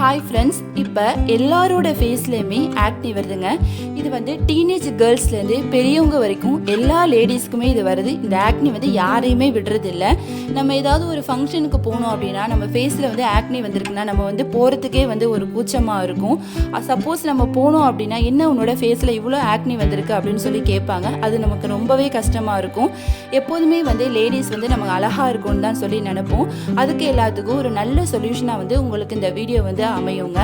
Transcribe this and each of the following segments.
Hi friends இப்போ எல்லாரோட ஃபேஸ்லேயுமே ஆக்னி வருதுங்க. இது வந்து டீனேஜ் கேர்ள்ஸ்லேருந்து பெரியவங்க வரைக்கும் எல்லா லேடிஸ்க்குமே இது வருது. இந்த ஆக்னி வந்து யாரையுமே விடுறதில்ல. நம்ம ஏதாவது ஒரு ஃபங்க்ஷனுக்கு போனோம் அப்படின்னா நம்ம ஃபேஸில் வந்து ஆக்னி வந்திருக்குன்னா நம்ம வந்து போகிறதுக்கே வந்து ஒரு கூச்சமாக இருக்கும். சப்போஸ் நம்ம போனோம் அப்படின்னா என்ன உன்னோட ஃபேஸில் இவ்வளோ ஆக்னி வந்திருக்கு அப்படின்னு சொல்லி கேட்பாங்க. அது நமக்கு ரொம்பவே கஷ்டமாக இருக்கும். எப்போதுமே வந்து லேடிஸ் வந்து நமக்கு அழகாக இருக்கும்னு தான் சொல்லி நினைப்போம். அதுக்கு எல்லாத்துக்கும் ஒரு நல்ல சொல்யூஷனாக வந்து உங்களுக்கு இந்த வீடியோ வந்து அமையுங்க.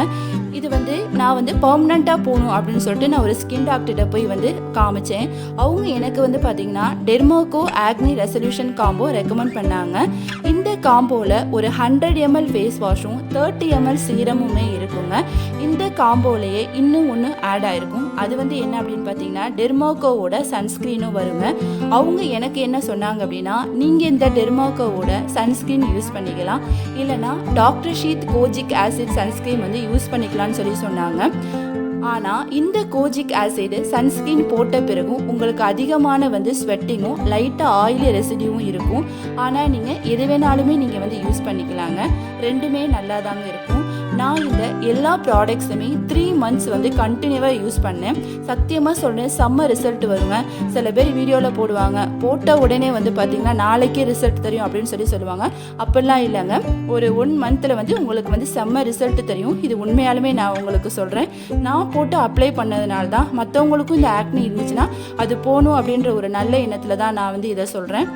இது வந்து நான் வந்து பர்மனண்ட்டாக போகணும் அப்படின்னு சொல்லிட்டு நான் ஒரு ஸ்கின் டாக்டர்கிட்ட போய் வந்து காமிச்சேன். அவங்க எனக்கு வந்து பார்த்தீங்கன்னா Derma Co acne resolution combo recommend பண்ணாங்க. இந்த காம்போவில் ஒரு ஹண்ட்ரட் எம்எல் ஃபேஸ் வாஷும் தேர்ட்டி எம்எல் சீரமுமே இருக்குங்க. இந்த காம்போலேயே இன்னும் ஒன்று ஆட் ஆயிருக்கும். அது வந்து என்ன அப்படின்னு பார்த்தீங்கன்னா டெர்மோகோவோட சன்ஸ்க்ரீனும் வருங்க. அவங்க எனக்கு என்ன சொன்னாங்க அப்படின்னா நீங்கள் இந்த டெர்மோகோவோட சன்ஸ்க்ரீன் யூஸ் பண்ணிக்கலாம். இல்லைனா doctor Sheth kojic acid sunscreen வந்து யூஸ் பண்ணிக்கலாம்னு சொல்லி சொன்னாங்க. ஆனால் இந்த கோஜிக் ஆசிடு சன்ஸ்கிரீன் போட்ட பிறகும் உங்களுக்கு அதிகமான வந்து ஸ்வெட்டிங்கும் லைட்டாக ஆயிலி ரெசிடியூவும் இருக்கும். ஆனால் நீங்கள் எது வேணாலுமே நீங்கள் வந்து யூஸ் பண்ணிக்கலாங்க. ரெண்டுமே நல்லா தாங்க இருக்கும். நான் இந்த எல்லா ப்ராடக்ட்ஸுமே த்ரீ மந்த்ஸ் வந்து கண்டினியூவாக யூஸ் பண்ணேன். சத்தியமாக சொல்கிறேன் செம்ம ரிசல்ட் வருங்க. சில பேர் வீடியோவில் போடுவாங்க. போட்ட உடனே வந்து பார்த்திங்கன்னா நாளைக்கே ரிசல்ட் தெரியும் அப்படின்னு சொல்லி சொல்லுவாங்க. அப்படிலாம் இல்லைங்க. ஒரு ஒன் மந்தில் வந்து உங்களுக்கு வந்து செம்ம ரிசல்ட் தெரியும். இது உண்மையாலுமே நான் உங்களுக்கு சொல்கிறேன் நான் போட்டு அப்ளை பண்ணதுனால தான் மற்றவங்களுக்கும் இந்த ஆக்னி இருந்துச்சுன்னா அது போகணும் அப்படின்ற ஒரு நல்ல எண்ணத்தில் தான் நான் வந்து இதை சொல்கிறேன்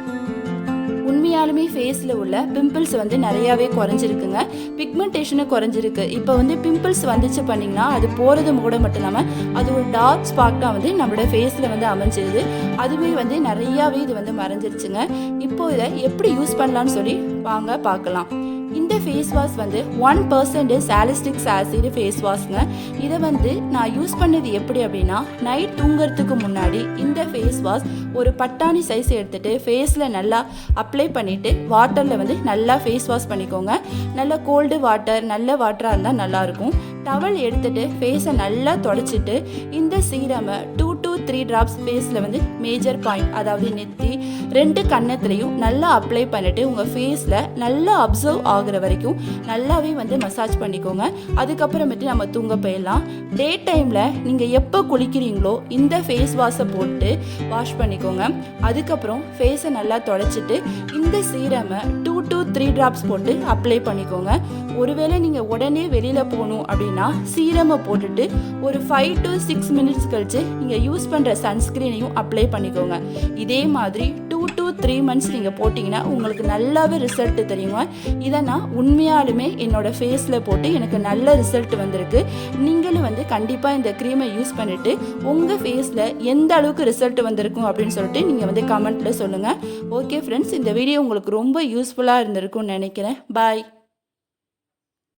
உண்மையாலுமே ஃபேஸில் உள்ள பிம்பிள்ஸ் வந்து நிறையாவே குறைஞ்சிருக்குங்க. பிக்மெண்டேஷனும் குறைஞ்சிருக்கு. இப்போ வந்து பிம்பிள்ஸ் வந்துச்சு பண்ணிங்கன்னா அது போகிறது கூட மட்டும் இல்லாமல் அது ஒரு டார்க் ஸ்பாட்டாக வந்து நம்மளோட ஃபேஸில் வந்து அமைஞ்சிருது. அதுவே வந்து நிறையாவே இது வந்து மறைஞ்சிருச்சுங்க. இப்போ இதை எப்படி யூஸ் பண்ணலான்னு சொல்லி வாங்க பார்க்கலாம். இந்த ஃபேஸ் வாஷ் வந்து one percent salicylic acid face வாஷ்ங்க இதை வந்து நான் யூஸ் பண்ணது எப்படி அப்படின்னா நைட் தூங்குறதுக்கு முன்னாடி இந்த ஃபேஸ் வாஷ் ஒரு பட்டாணி சைஸ் எடுத்துட்டு ஃபேஸில் நல்லா அப்ளை பண்ணிவிட்டு வாட்டரில் வந்து நல்லா ஃபேஸ் வாஷ் பண்ணிக்கோங்க. நல்ல கோல்டு வாட்டர் நல்ல வாட்டராக இருந்தால் நல்லாயிருக்கும் டவல் எடுத்துட்டு ஃபேஸை நல்லா தொடச்சிட்டு இந்த சீரமை டூ டூ த்ரீ ட்ராப்ஸ் ஃபேஸில் வந்து மேஜர் பாயிண்ட் அதாவது நெத்தி ரெண்டு கன்னத்துலேயும் நல்லா அப்ளை பண்ணிவிட்டு உங்கள் ஃபேஸில் நல்லா அப்சர்வ் ஆகுற வரைக்கும் நல்லாவே வந்து மசாஜ் பண்ணிக்கோங்க. அதுக்கப்புறமேட்டு நம்ம தூங்க போயிடலாம். டே டைமில் நீங்கள் எப்போ குளிக்கிறீங்களோ இந்த ஃபேஸ் வாஷை போட்டு வாஷ் பண்ணிக்கோங்க. அதுக்கப்புறம் ஃபேஸை நல்லா தொடச்சிட்டு இந்த சீரமை டூ டூ த்ரீ ட்ராப்ஸ் போட்டு அப்ளை பண்ணிக்கோங்க. ஒருவேளை நீங்கள் உடனே வெளியில் போகணும் அப்படின்னா சீரமை போட்டுட்டு ஒரு ஃபைவ் டு சிக்ஸ் மினிட்ஸ் கழித்து நீங்கள் யூஸ் பண்ணுற சன்ஸ்க்ரீனையும் அப்ளை பண்ணிக்கோங்க. இதே மாதிரி two two to three months நீங்கள் போட்டிங்கன்னா உங்களுக்கு நல்லாவே ரிசல்ட் தெரியுங்க இதை நான் உண்மையாலுமே என்னோடய ஃபேஸில் போட்டு எனக்கு நல்ல ரிசல்ட் வந்திருக்கு. நீங்களும் வந்து கண்டிப்பாக இந்த க்ரீமை யூஸ் பண்ணிவிட்டு உங்கள் ஃபேஸில் எந்த அளவுக்கு ரிசல்ட் வந்திருக்கும் அப்படின்னு சொல்லிட்டு நீங்கள் வந்து கமெண்ட்டில் சொல்லுங்கள் ஓகே ஃப்ரெண்ட்ஸ் இந்த வீடியோ உங்களுக்கு ரொம்ப யூஸ்ஃபுல்லாக இருந்திருக்கும்னு நினைக்கிறேன். பாய்